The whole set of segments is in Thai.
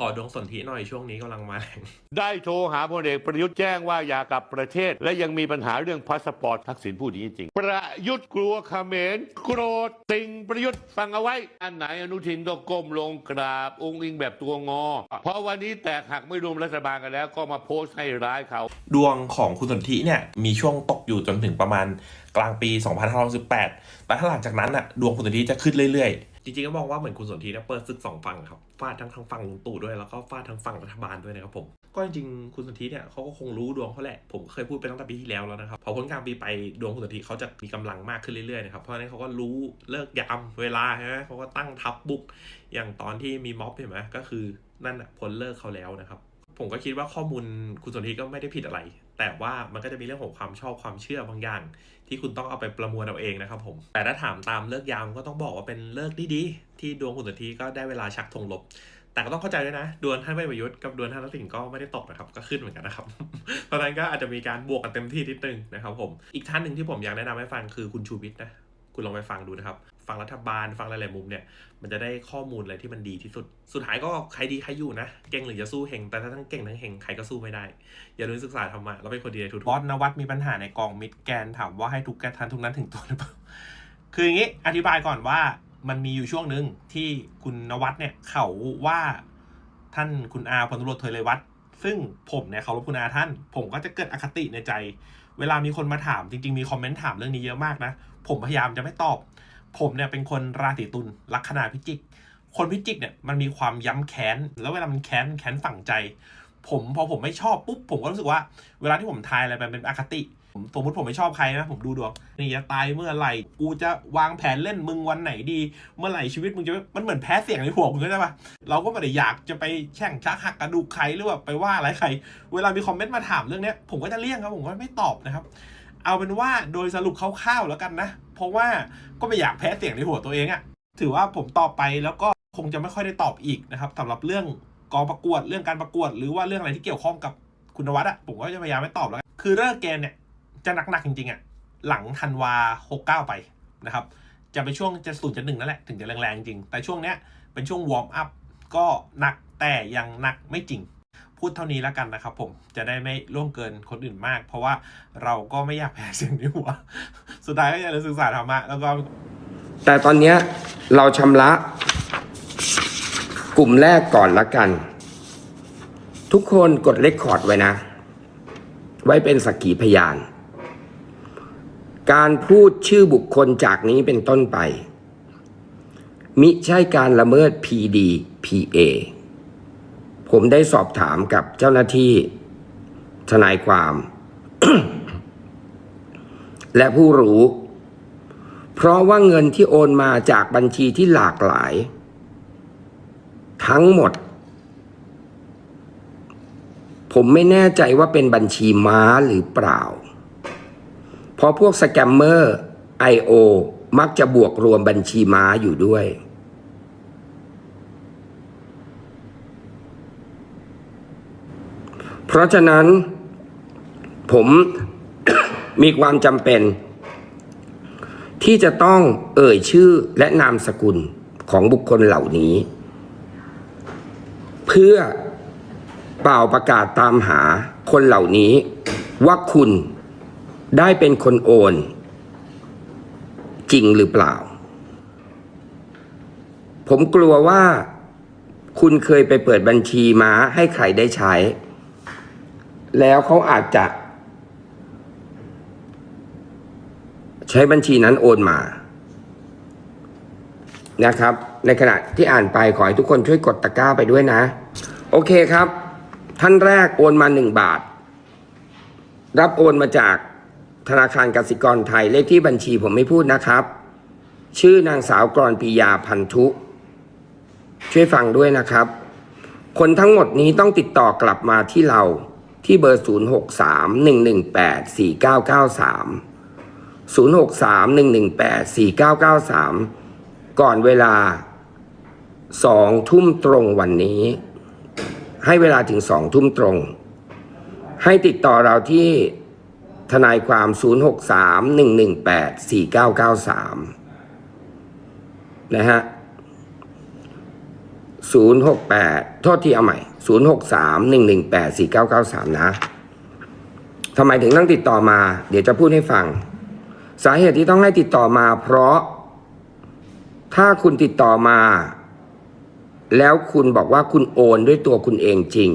ขอดวงสนธิหน่อยช่วงนี้กำลังมาแรงได้โทรหาพลเอกประยุทธ์แจ้งว่าอยากกลับประเทศ และยังมีปัญหาเรื่องพาสปอร์ตทักษิณพูดอย่างนี้จริง ประยุทธ์กลัวเขมรโกรธติงประยุทธ์ฟังเอาไว้ อันไหนอนุทินต้องก้มลงกราบองค์อิงแบบตัวงอ เพราะวันนี้แตกหักไม่รวมรัฐบาลกันแล้ว ก็มาโพสต์ให้ร้ายเขา ดวงของคุณสนธิเนี่ยมีช่วงตกอยู่จนถึงประมาณกลางปี 2518แต่ถ้าหลังจากนั้นอะดวงคุณสนธิจะขึ้นเรื่อยๆ จริงๆก็มองว่าเหมือนคุณสนธิเนี่เปิดศึกสองฝั่งครับฟาดทั้งทางฝั่งลุงตู่ด้วยแล้วก็ฟาดทั้งฝั่งรัฐบาลด้วยนะครับผมก็จริงๆคุณสนธิเนี่ยเขาก็คงรู้ดวงเขาแหละ ผมเคยพูดไปตั้งแต่ปีที่แล้วแล้วนะครับพอพ้นกลางปีไปดวงคุณสนธิเขาจะมีกำลังมากขึ้นเรื่อยๆนะครับเพราะนั้นเขาก็รู้เลิกยามเวลาใช่ไหมเขาก็ตั้งทัพบุกอย่างตอนที่มีม็อบเห็นไหมก็คือนั่นน่ะพ้นเลิกเขาแล้วนะครับผมก็คิดว่าข้อมูลคุณสนธิก็ไม่ได้ผิดอะไร แต่ว่ามันก็จะมีเรื่องของความชอบความเชื่อบางอย่าง ที่คุณต้องเอาไปประมวลเอาเองนะครับผม แต่ถ้าถามตามเลิกยามก็ต้องบอกว่าเป็นเลิกดีๆที่ดวงคุณสุธีก็ได้เวลาชักธงลบ แต่ก็ต้องเข้าใจด้วยนะดวลท่านไม่ประยุทธ์กับดวลท่านทักษิงก็ไม่ได้ตกนะครับก็ขึ้นเหมือนกันนะครับเพราะฉะนั้นก็อาจจะมีการบวกกันเต็มที่นิดนึงนะครับผมอีกท่านหนึ่งที่ผมอยากแนะนำให้ฟังคือคุณชูวิทย์นะ คุณลองไปฟังดูนะครับ ฟังรัฐบาลฟังหลายๆมุมเนี่ย มันจะได้ข้อมูลอะไรที่มันดีที่สุด สุดท้ายก็ใครดีใครอยู่นะ เก่งหรือจะสู้เฮงแต่ถ้าทั้งเก่งทั้งเฮงใครก็สู้ไม่ได้ อย่าลืมศึกษาธรรมะแล้วเป็นคนดีในทุกบอสนวัตมีปัญหาในกองมิดแกนถามว่าให้ทุกแกทันทุกนั้นถึงตัวหรือเปล่าคืออย่างนี้อธิบายก่อนว่ามันมีอยู่ช่วงหนึ่งที่คุณนวัดเนี่ยเขาว่าท่านคุณอาพลตำรวจโทเรวัตซึ่งผมเนี่ยเคารพคุณอาท่าน ผมก็จะเกิดอคติในใจ เวลามีคนมาถามจริง ๆ มีคอมเมนต์ถามเรื่องนี้เยอะมากนะ ผมพยายามจะไม่ตอบ ผมเนี่ยเป็นคนราศีตุลลัคนาพิจิก คนพิจิกเนี่ยมันมีความย้ำแค้น แล้วเวลามันแค้นแค้นฝังใจ ผมพอผมไม่ชอบปุ๊บผมก็รู้สึกว่า เวลาที่ผมทายอะไรไปเป็นอคติสมมติผมไม่ชอบใครนะผมดูดวงนี่จะตายเมื่อไหร่กูจะวางแผนเล่นมึงวันไหนดี เมื่อไหร่ชีวิตมึงจะมันเหมือนแพ้เสียงในหัวมึงเข้าใจปะเราก็ไม่ได้อยากจะไปแช่งชักหักกระดูกใครหรือว่าไปว่าอะไรใคร เวลามีคอมเมนต์มาถามเรื่องเนี้ยผมก็จะเลี่ยงครับผมก็ไม่ตอบนะครับ เอาเป็นว่าโดยสรุปคร่าวๆแล้วกันนะ เพราะว่าก็ไม่อยากแพ้เสียงในหัวตัวเองอะถือว่าผมตอบไปแล้วก็คงจะไม่ค่อยได้ตอบอีกนะครับสำหรับเรื่องกองประกวดเรื่องการประกวด หรือว่าเรื่องอะไรที่เกี่ยวข้องกับคุณวัดอะผมก็จะพยายามไม่ตอบแล้วคือเรื่องเกมเนี่ยจะหนักๆจริงๆอะหลังธันวา69ไปนะครับจะเป็นช่วงจะศูนย์จะหนึ่งนั่นแหละถึงจะแรงๆจริง แต่ช่วงเนี้ยเป็นช่วงวอร์มอัพก็หนักแต่ยังหนักไม่จริง พูดเท่านี้แล้วกันนะครับผมจะได้ไม่ล่วงเกินคนอื่นมาก เพราะว่าเราก็ไม่อยากแพ้เสียงในหัวสุดท้ายก็อย่าลืมศึกษาธรรมะแล้วก็ แต่ตอนเนี้ยเราชำระกลุ่มแรกก่อนละกัน ทุกคนกดเลคคอร์ดไว้นะ ไว้เป็นสักขีพยาน การพูดชื่อบุคคลจากนี้เป็นต้นไป มิใช่การละเมิด PDPA ผมได้สอบถามกับเจ้าหน้าที่ทนายความ และผู้รู้ เพราะว่าเงินที่โอนมาจากบัญชีที่หลากหลาย ทั้งหมด ผมไม่แน่ใจว่าเป็นบัญชีม้าหรือเปล่า เพราะพวกสแกมเมอร์ I.O. มักจะบวกรวมบัญชีม้าอยู่ด้วย เพ ราะฉะนั้นผมมีความจำเป็น ที่จะต้องเอ่ยชื่อและนามสกุลของบุคคลเหล่านี้ เพื่อเป่าประกาศตามหาคนเหล่านี้ ว่าคุณได้เป็นคนโอน จริงหรือเปล่า ผมกลัวว่า คุณเคยไปเปิดบัญชีม้าให้ใครได้ใช้ แล้วเขาอาจจะ ใช้บัญชีนั้นโอนมานะครับ ในขณะที่อ่านไปขอให้ทุกคนช่วยกดตะกร้าไปด้วยนะ โอเคครับ ท่านแรกโอนมาหนึ่งบาท รับโอนมาจากธนาคารกสิกรไทยเลขที่บัญชีผมไม่พูดนะครับ ชื่อนางสาวกรปียาพันธุ ช่วยฟังด้วยนะครับ คนทั้งหมดนี้ต้องติดต่อกลับมาที่เรา ที่เบอร์ 0 6 3 1 1 8 4 9 9 3 0 6 3 1 1 8 4 9 9 3 ก่อนเวลา 2 ทุ่มตรงวันนี้ ให้เวลาถึง 2 ทุ่มตรง ให้ติดต่อเราที่ทนายความ 0 6 3 1 1 8 4 9 9 3 นะฮะศูนย์หกแปดโทษทีเอาใหม่ ศูนย์หกสามหนึ่งหนึ่งแปดสี่เก้าเก้าสามนะทำไมถึงต้องติดต่อมา เดี๋ยวจะพูดให้ฟัง สาเหตุที่ต้องให้ติดต่อมา เพราะ ถ้าคุณติดต่อมา แล้วคุณบอกว่าคุณโอนด้วยตัวคุณเองจริง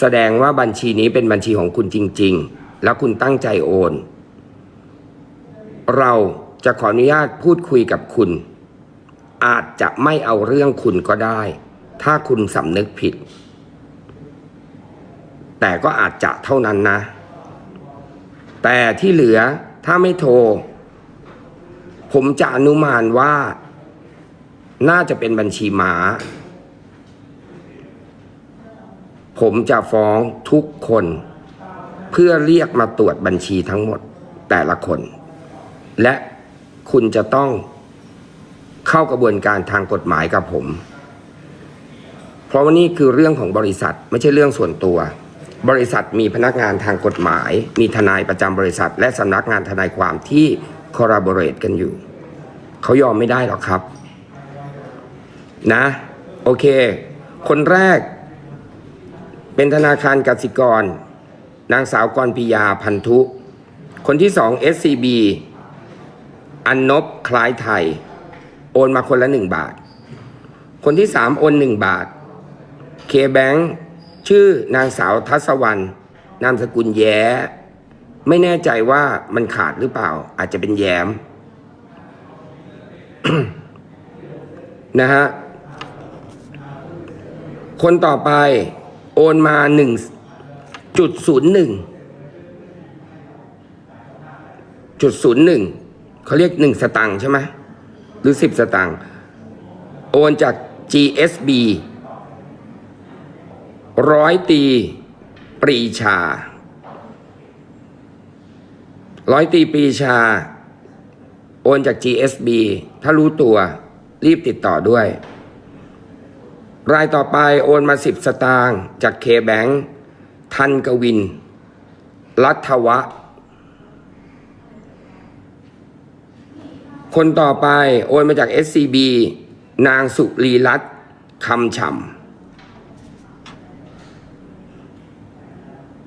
แสดงว่าบัญชีนี้เป็นบัญชีของคุณจริง ๆ แล้วคุณตั้งใจโอน เราจะขออนุญาตพูดคุยกับคุณ อาจจะไม่เอาเรื่องคุณก็ได้ ถ้าคุณสำนึกผิด แต่ก็อาจจะเท่านั้นนะ แต่ที่เหลือถ้าไม่โทร ผมจะอนุมานว่า น่าจะเป็นบัญชีหมาผมจะฟ้องทุกคน เพื่อเรียกมาตรวจบัญชีทั้งหมดแต่ละคน และคุณจะต้องเข้ากระบวนการทางกฎหมายกับผม ราะว่านี่คือเรื่องของบริษัทไม่ใช่เรื่องส่วนตัว บริษัทมีพนักงานทางกฎหมาย มีทนายประจำบริษัท และสำนักงานทนายความที่คอราบอเรตกันอยู่ เขายอมไม่ได้หรอกครับ นะ โอเค คนแรก เป็นธนาคารกสิกร นางสาวกรพิยาพันธุ คนที่สอง SCB อันนบคล้ายไทย โอนมาคนละหนึ่งบาท คนที่สามโอนหนึ่งบาท แบงค์ชื่อนางสาวทัศวรรณนามสกุลแย้ ไม่แน่ใจว่ามันขาดหรือเปล่า อาจจะเป็นแย้มนะฮะ คนต่อไปโอนมาหนึ่งจุดศูนย์หนึ่งจุดศูนย์หนึ่งเขาเรียกหนึ่งสตังค์ใช่ไหมหรือสิบสตังค์โอนจาก GSB ร้อยตีปรีชา ร้อยตีปรีชา โอนจาก GSB ถ้ารู้ตัวรีบติดต่อด้วย รายต่อไปโอนมาสิบสตางค์จากเคแบงทันกวิน รัฐวะ คนต่อไปโอนมาจาก SCB นางสุรีรัตน์คำฉ่ำ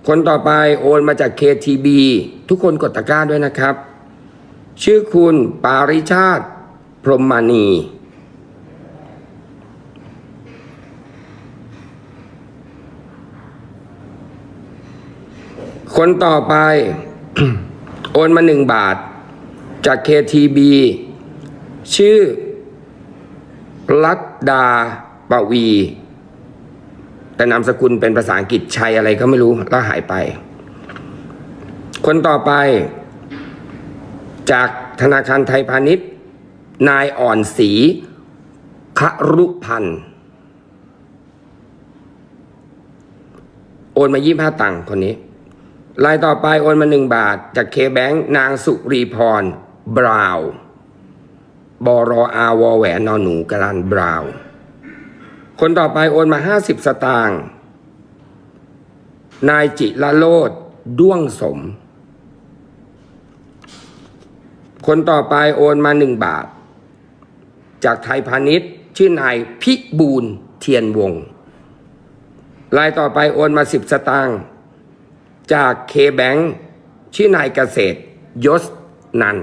คนต่อไปโอนมาจาก KTB ทุกคนกดตะกร้าด้วยนะครับ ชื่อคุณปาริชาติ พรหมณีคนต่อไป โอนมาหนึ่งบาท จาก KTB ชื่อรัตดาปวี แต่นามสกุลเป็นภาษาอังกฤษชัยอะไรก็ไม่รู้แล้วหายไป คนต่อไป จากธนาคารไทยพาณิชย์ นายอ่อนศรีครุพันธ์โอนมายี่ห้าตังค์คนนี้รายต่อไปโอนมาหนึ่งบาท จากเคแบงนางสุรีพรบราวน์บรออาวแหวนนอนหนูกรันบราวน์ คนต่อไปโอนมาห้าสิบสตางค์นายจิละโลดด้วงสม คนต่อไปโอนมาหนึ่งบาท จากไทยพาณิชย์ ชื่อนายพิบูลเทียนวงรายต่อไปโอนมาสิบสตางค์จากเคแบงชื่อนายเกษตร ยศนัน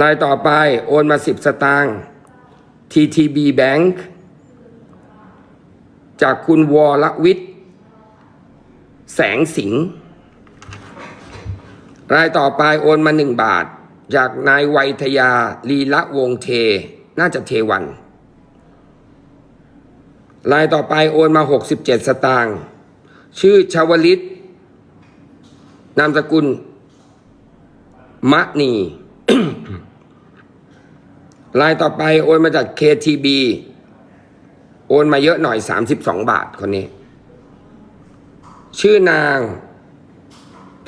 รายต่อไปโอนมาสิบสตางค์ TTB Bank จากคุณวรวิทย์แสงสิงห์รายต่อไปโอนมาหนึ่งบาท จากนายไวยทยาลีละวงเท น่าจะเทวัน รายต่อไปโอนมาหกสิบเจ็ดสตางค์ชื่อชาวลิต นามสกุล มะนี รายต่อไปโอนมาจาก KTB โอนมาเยอะหน่อย 32 บาทคนนี้ ชื่อนาง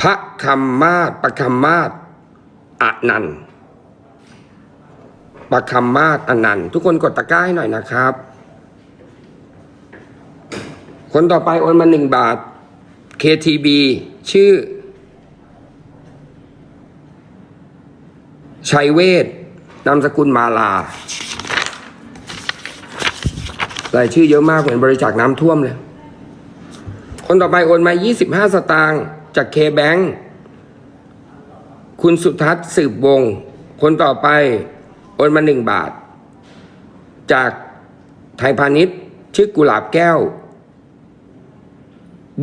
พระคำมาศประคำมาศอนันต์ประคำมาศอนันต์ทุกคนกดตะกร้าให้หน่อยนะครับ คนต่อไปโอนมาหนึ่งบาท KTB ชื่อชัยเวท นามสกุลมาลารายชื่อเยอะมากเหมือนบริจาคน้ำท่วมเลย คนต่อไปโอนมา 25 สตางค์จากเคแบงคุณสุทัศน์สืบวง คนต่อไปโอนมา 1 บาท จากไทยพาณิชย์ ชื่อกุหลาบแก้ว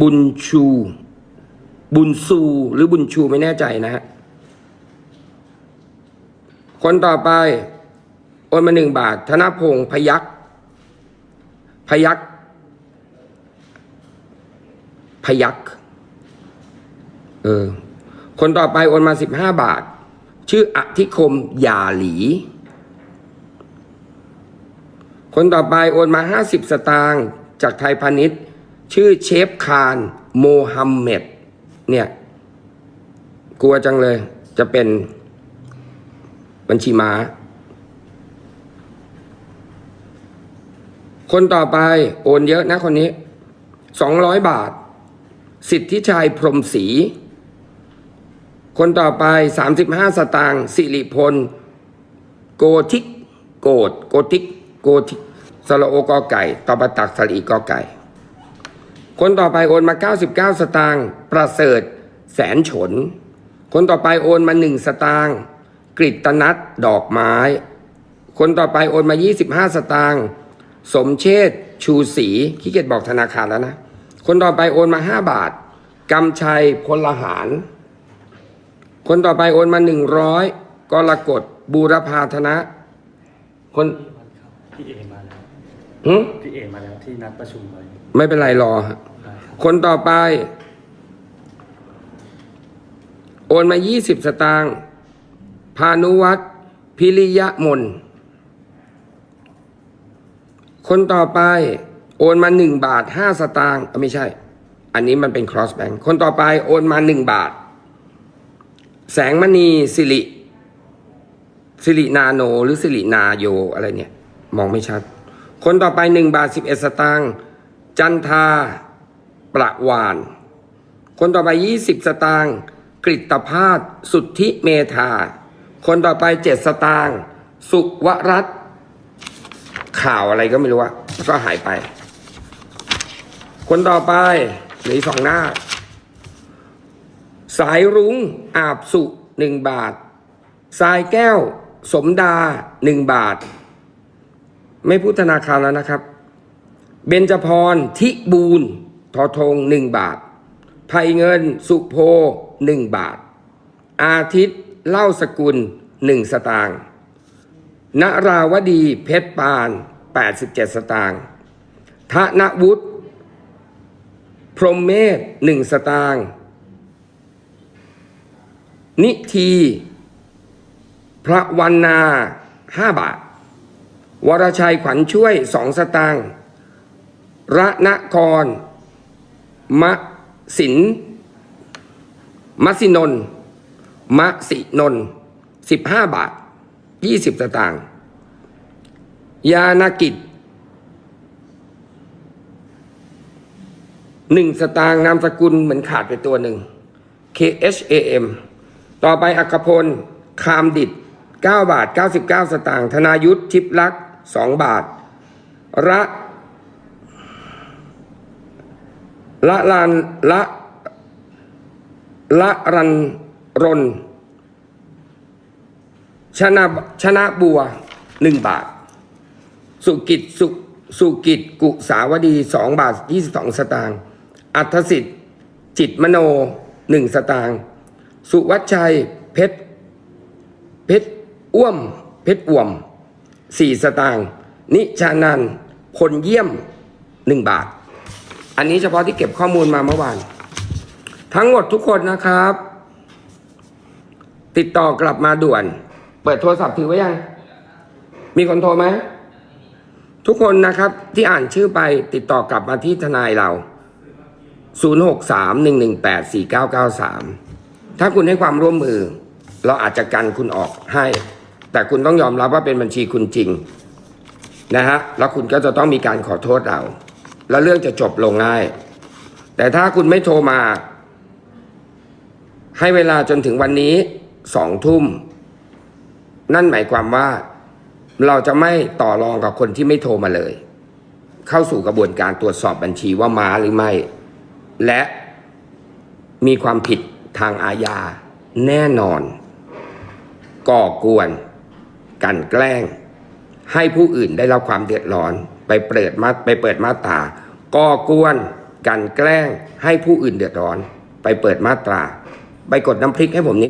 บุญชู บุญซูหรือบุญชูไม่แน่ใจนะฮะ คนต่อไป โอนมาหนึ่งบาท ธนพงศ์พยักพยักพยักเออ คนต่อไปโอนมาสิบห้าบาท ชื่ออธิคมยาหลี คนต่อไปโอนมาห้าสิบสตางค์จากไทยพาณิชย์ ชื่อเชฟคารโมฮัมเหม็ดเนี่ย กลัวจังเลยจะเป็น บัญชีม้า คนต่อไปโอนเยอะนะคนนี้สองร้อยบาท สิทธิชัยพรมศรีคนต่อไปสามสิบห้าสตางค์สิริพล โกทิก โกดโกติก โกทิกสระโอกอไก่ตอปตักสลีกอไก่ คนต่อไปโอนมา 99 สตางค์ประเสริฐ แสนฉน คนต่อไปโอนมา 1 สตางค์ กริตนัทดอกไม้ คนต่อไปโอนมา 25 สตางค์สมเชษฐ์ชูศรีขี้เกียจบอกธนาคารแล้วนะ คนต่อไปโอนมา 5 บาทกำชัยพลหาร คนต่อไปโอนมา 100กรกฎบูรพาธนะ คนพี่เอมาแล้วหึพี่เอมาแล้วที่นัดประชุมไว้ไม่เป็นไรรอฮะได้ครับคนต่อไป โอนมา 20 สตางค์พานุวัตรพิริยะมน คนต่อไปโอนมา1บาท5สตางค์ไม่ใช่ อันนี้มันเป็น cross bank คนต่อไปโอนมา1บาท แสงมณีสิริสิรินาโนหรือสิรินาโยอะไรเนี่ย มองไม่ชัด คนต่อไป1บาท11สตางค์จันทาประวาน คนต่อไป20สตางค์กริตภาสสุทธิเมธา คนต่อไป7สตางค์สุวรัตข่าวอะไรก็ไม่รู้อะก็หายไป คนต่อไปหลือสองหน้า สายรุ้งอาบสุหนึ่งบาท สายแก้ว สมดาหนึ่งบาท ไม่พูดธนาคารแล้วนะครับ เบญจพรทิบูลทอทงหนึ่งบาทไพเงินสุโพหนึ่งบาท อาทิตย์ เล่าสกุลหนึ่งสตางค์นราวดีเพชรปาน 87 สตางค์ธนวุฒิพรหมเมธหนึ่งสตางค์นิที พระวันนาห้าบาท วรชัยขวัญช่วยสองสตางค์ระนคร มะสินมสินนท์ มะสินนสิบห้าบาทยี่สิบสตางค์ยานากิจหนึ่งสตางค์นามสกุลเหมือนขาดไปตัวหนึ่ง K H A M ต่อไปอัคพล คามดิด9บาท 99 สตางค์ธนายุทธทิพลักษ์2บาท ระละลานละละรัน รนชนะชนะบัวหนึ่งบาท สุกิจสุสุกิจกุสาวดีสองบาทยี่สิบสองสตางค์อัธสิทธิ์จิตมโนหนึ่งสตางค์สุวัชชัยเพชรเพชรอ้วม เพชรอ่วมสี่สตางค์นิชานันพลเยี่ยมหนึ่งบาท อันนี้เฉพาะที่เก็บข้อมูลมาเมื่อวาน ทั้งหมดทุกคนนะครับ ติดต่อกลับมาด่วน เปิดโทรศัพท์ถือไว้ยัง มีคนโทรไหมทุกคนนะครับที่อ่านชื่อไปติดต่อกลับมาที่ทนายเรา 0631184993 ถ้าคุณให้ความร่วมมือ เราอาจจะกันคุณออกให้ แต่คุณต้องยอมรับว่าเป็นบัญชีคุณจริงนะฮะแล้วคุณก็จะต้องมีการขอโทษเรา แล้วเรื่องจะจบลงง่าย แต่ถ้าคุณไม่โทรมา ให้เวลาจนถึงวันนี้ สองทุ่ม นั่นหมายความว่าเราจะไม่ต่อรองกับคนที่ไม่โทรมาเลย เข้าสู่กระบวนการตรวจสอบบัญชีว่ามาหรือไม่ และมีความผิดทางอาญาแน่นอน ก่อกวน กันแกล้ง ให้ผู้อื่นได้รับความเดือดร้อน ไปเปิดมาไปเปิดมาตราก่อกวน กันแกล้ง ให้ผู้อื่นเดือดร้อน ไปเปิดมาตรา ไปกดน้ำพริกให้ผมนิด